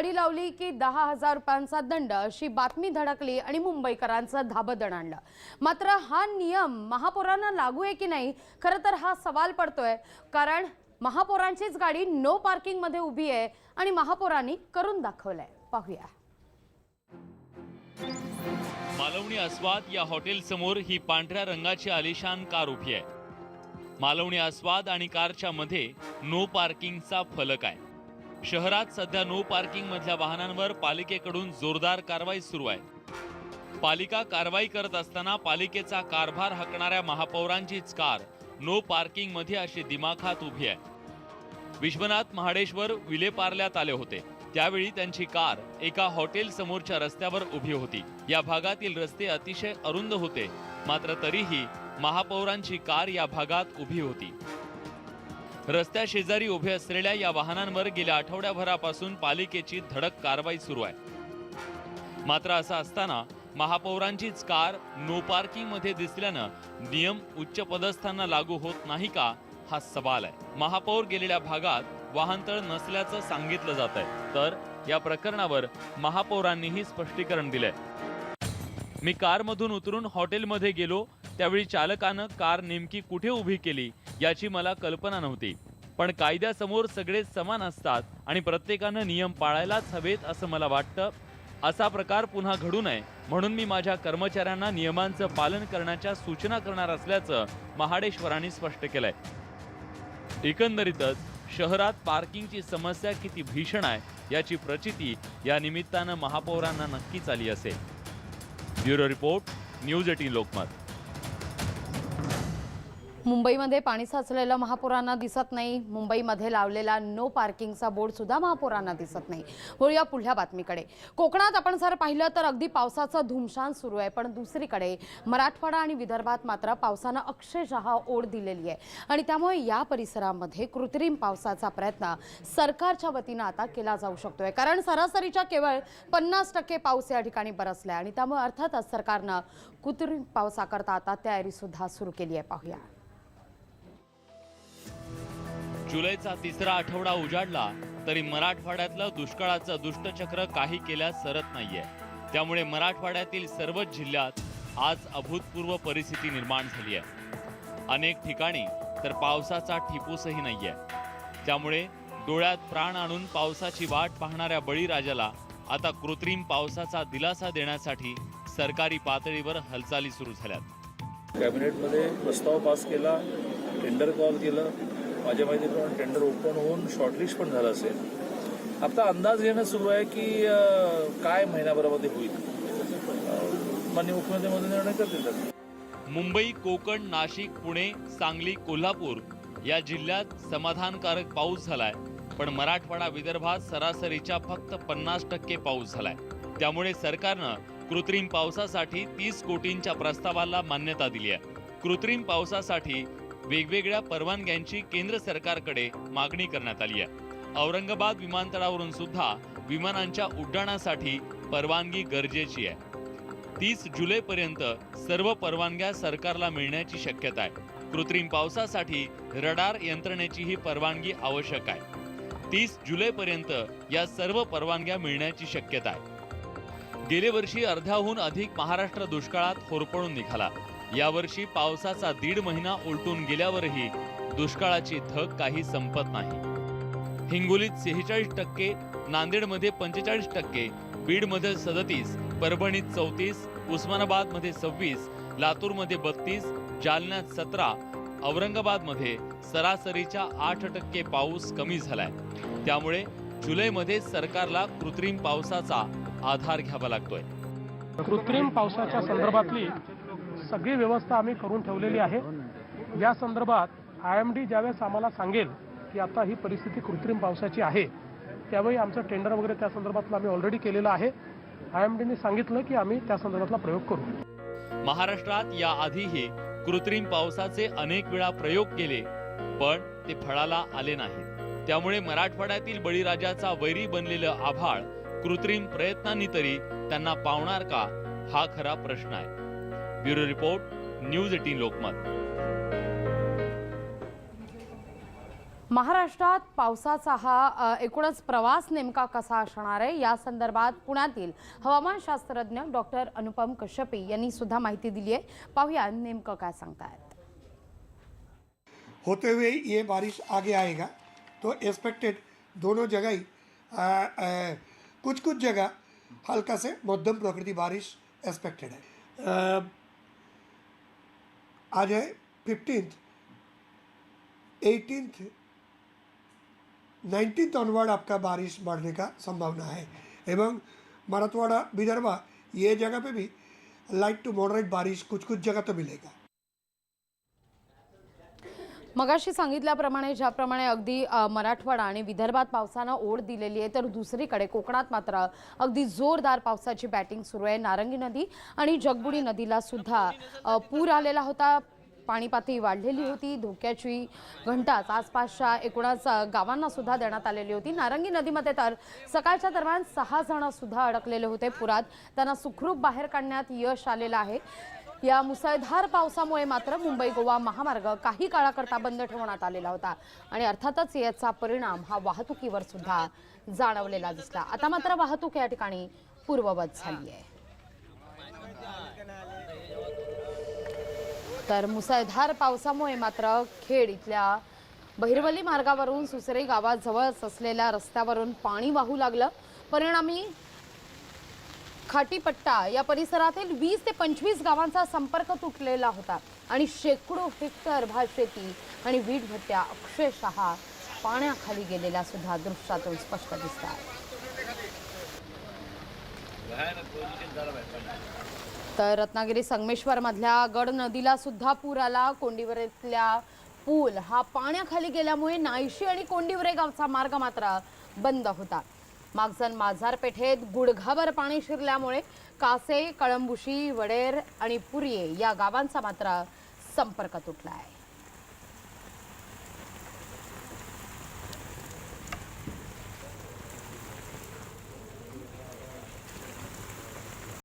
गाडी लावली की दहा हजार रुपयांचा दंड अशी बातमी धडकली आणि मुंबईकरांचं धाबदण आणलं. मात्र हा नियम महापौरांना लागू आहे की नाही खरं तर हा सवाल पडतोय. कारण महापौरांचीच गाडी नो पार्किंगमध्ये उभी आहे आणि महापौरांनी करून दाखवलंय. पाहूया. मालवणी आस्वाद या हॉटेल समोर ही पांढऱ्या रंगाची आलिशान कार उभी आहे. मालवणी आस्वाद आणि कारच्या मध्ये नो पार्किंगचा फलक आहे. शहरात सध्या नो पार्किंग मधल्या वाहनांवर पालिकेकडून जोरदार कारवाई सुरू आहे. पालिका कारवाई करत असताना पालिकेचा कारभार हाकणाऱ्या महापौरांचीच कार नो पार्किंगमध्ये अशी दिमाखात उभी आहे. विश्वनाथ महाडेश्वर विलेपार्ल्यात आले होते. त्यावेळी त्यांची कार एका हॉटेल समोरच्या रस्त्यावर उभी होती. या भागातील रस्ते अतिशय अरुंद होते. मात्र तरीही महापौरांची कार या भागात उभी होती. रस्त्या शेजारी उभे असलेल्या या वाहनांवर गेल्या आठवड्याभरापासून पालिकेची धडक कारवाई सुरू आहे. मात्र असं असताना महापौरांचीच कार नो पार्किंगमध्ये दिसल्यानं नियम उच्च पदस्थांना लागू होत नाही का हा सवाल आहे. महापौर गेलेल्या भागात वाहनतळ नसल्याचं सांगितलं जात आहे. तर या प्रकरणावर महापौरांनीही स्पष्टीकरण दिलंय. मी कारमधून उतरून हॉटेलमध्ये गेलो त्यावेळी चालकानं कार नेमकी कुठे उभी केली याची मला कल्पना नव्हती. पण कायद्यासमोर सगळे समान असतात आणि प्रत्येकानं नियम पाळायलाच हवेत असं मला वाटतं. असा प्रकार पुन्हा घडू नये म्हणून मी माझ्या कर्मचाऱ्यांना नियमांचं पालन करण्याच्या सूचना करणार असल्याचं महाडेश्वरांनी स्पष्ट केलंय. एकंदरीतच शहरात पार्किंगची समस्या किती भीषण आहे याची प्रचिती या निमित्तानं महापौरांना नक्कीच आली असेल. Bureau report News Eighteen Lokmat. मुंबईमध्ये पाणी साचलेलं महापौरांना दिसत नाही. मुंबईमध्ये लावलेला नो पार्किंगचा बोर्ड सुद्धा महापौरांना दिसत नाही. वळूया पुढल्या बातमीकडे. कोकणात आपण जर पाहिलं तर अगदी पावसाचं धुमशान सुरू आहे पण दुसरीकडे मराठवाडा आणि विदर्भात मात्र पावसानं अक्षरशः ओढ दिलेली आहे. आणि त्यामुळे या परिसरामध्ये कृत्रिम पावसाचा प्रयत्न सरकारच्या वतीनं आता केला जाऊ शकतोय. कारण सरासरीच्या केवळ पन्नास टक्के पाऊस या ठिकाणी बरसलाय. आणि त्यामुळे अर्थातच सरकारनं कृत्रिम पावसाकरता आता तयारी सुद्धा सुरू केली आहे. पाहूया. जुलैचा तिसरा आठवडा उजाडला तरी मराठवाड्यातलं दुष्काळाचं दुष्टचक्र काही केल्यास सरत नाहीये. त्यामुळे मराठवाड्यातील सर्वच जिल्ह्यात आज अभूतपूर्व परिस्थिती निर्माण झाली आहे. अनेक ठिकाणी तर पावसाचा ठिपूसही नाहीये. त्यामुळे डोळ्यात प्राण आणून पावसाची वाट पाहणाऱ्या बळीराजाला आता कृत्रिम पावसाचा दिलासा देण्यासाठी सरकारी पातळीवर हालचाली सुरू झाल्यात. कॅबिनेटमध्ये प्रस्ताव पास केला टेंडर कॉल केलं माझ्या माहितीप्रमाणे टेंडर ओपन होऊन शॉर्टलिस्ट पण झालं असेल. आता अंदाज घेणं सुरू आहे की काय महिन्याभरामध्ये होईल? माननीय मुख्यमंत्री मध्ये निर्णय करतील मुंबई कोकण नाशिक पुणे सांगली कोल्हापूर या जिल्ह्यात समाधानकारक पाऊस झालाय. पण मराठवाडा विदर्भात सरासरीच्या फक्त पन्नास टक्के पाऊस झालाय. त्यामुळे सरकारनं कृत्रिम पावसासाठी तीस कोटींच्या प्रस्तावाला मान्यता दिली आहे. कृत्रिम पावसासाठी वेगवेगळ्या परवानग्यांची केंद्र सरकारकडे मागणी करण्यात आली आहे. औरंगाबाद विमानतळावरून सुद्धा विमानांच्या उड्डाणासाठी परवानगी गरजेची आहे. तीस जुलैपर्यंत सर्व परवानग्या सरकारला मिळण्याची शक्यता आहे. कृत्रिम पावसासाठी रडार यंत्रणेचीही परवानगी आवश्यक आहे. तीस जुलैपर्यंत या सर्व परवानग्या मिळण्याची शक्यता आहे. गेले वर्षी अर्ध्याहून अधिक महाराष्ट्र दुष्काळात होरपळून निघाला. यावर्षी पावसाचा दीड महिना उलटून गेल्यावरही दुष्काळाची थक काही संपत नाही. हिंगोलीत सेहेचाळीस टक्के नांदेडमध्ये पंचेचाळीस टक्के बीडमध्ये सदतीस परभणीत चौतीस उस्मानाबादमध्ये सव्वीस लातूरमध्ये बत्तीस जालन्यात सतरा औरंगाबादमध्ये सरासरीच्या आठ टक्के पाऊस कमी झालाय. त्यामुळे जुलैमध्ये सरकारला कृत्रिम पावसाचा आधार घ्यावा लागतोय. कृत्रिम पावसाच्या संदर्भातली सगळी व्यवस्था आम्ही करून ठेवलेली आहे. या संदर्भात आय एम डी ज्यावेळेस आम्हाला सांगेल की आता ही परिस्थिती कृत्रिम पावसाची आहे त्यावेळी आमचं टेंडर वगैरे त्या संदर्भातलं आम्ही ऑलरेडी केलेलं आहे. आय एम डीने सांगितलं की आम्ही त्या संदर्भातला प्रयोग करू. महाराष्ट्रात या आधीही कृत्रिम पावसाचे अनेक वेळा प्रयोग केले पण ते फळाला आले नाहीत. त्यामुळे मराठवाड्यातील बळीराजाचा वैरी बनलेलं आभाळ कृत्रिम प्रयत्नांनी तरी त्यांना पावणार का? हा खरा प्रश्न आहे. Bureau report News Eighteen Lokmat. महाराष्ट्रात पावसाचा हा एकूणच प्रवास नेमका कसा असणार आहे? या संदर्भात पुण्यातील हवामानशास्त्रज्ञ डॉक्टर अनुपम कश्यपे यांनी सुद्धा माहिती दिली आहे. पाहूया नेमकं काय सांगतायत. होते हुए ये बारिश आगे आएगा तो एक्सपेक्टेड दोनों जगह ही आ, आ, कुछ कुछ जगह हल्का से मध्यम प्रकृति बारिश एक्सपेक्टेड है। आ, आज है फिफ्टींथ एटीनथ नाइनटीन ऑनवर्ड आपका बारिश बढ़ने का संभावना है। एवं मराठवाड़ा विदर्भा, ये जगह पे भी लाइट टू मॉडरेट बारिश कुछ कुछ जगह तो मिलेगा। मगाशी सांगितल्याप्रमाणे ज्याप्रमाणे अगदी मराठवाडा आणि विदर्भात पावसानं ओढ दिलेली आहे तर दुसरीकडे कोकणात मात्र अगदी जोरदार पावसाची बॅटिंग सुरू आहे. नारंगी नदी आणि जगबुडी नदीला सुद्धा पूर आलेला होता. पाणी पातळी वाढलेली होती. धोक्याची घंटाच आसपासच्या एकूणच गावांना सुद्धा देण्यात आलेली होती. नारंगी नदीमध्ये तर सकाळच्या दरम्यान सहा जण सुद्धा अडकलेले होते. पुरात त्यांना सुखरूप बाहेर काढण्यात यश आलेलं आहे. या मुसळधार पावसामुळे मात्र मुंबई गोवा महामार्ग काही काळाकरता बंद ठेवण्यात आलेला होता. आणि अर्थातच याचा परिणाम हा वाहतुकीवर सुद्धा जाणवलेला दिसला. आता मात्र वाहतूक या ठिकाणी पूर्ववत झाली आहे. तर मुसळधार पावसामुळे मात्र खेड इथल्या बहिरवली मार्गावरून सुसरे गावाजवळच असलेल्या रस्त्यावरून पाणी वाहू लागलं. परिणामी खाटीपट्टा या परिसरातील वीस ते पंचवीस गावांचा संपर्क तुटलेला होता. आणि शेकडो हेक्टर भातशेती आणि वीटभट्ट्या अक्षरशः पाण्याखाली गेलेल्या सुद्धा दृश्यातून स्पष्ट दिसतात. तर रत्नागिरी संगमेश्वर मधल्या गड नदीला सुद्धा पूर आला. कोंडीवरेतल्या पूल हा पाण्याखाली गेल्यामुळे नायशी आणि कोंडीवरे गावचा मार्ग मात्र बंद होता. मागजन माझारपेठेत गुडघाभर पाणी शिरल्यामुळे कासे कळंबुशी वडेर आणि पुरिये या गावांचा मात्र संपर्क तुटला आहे.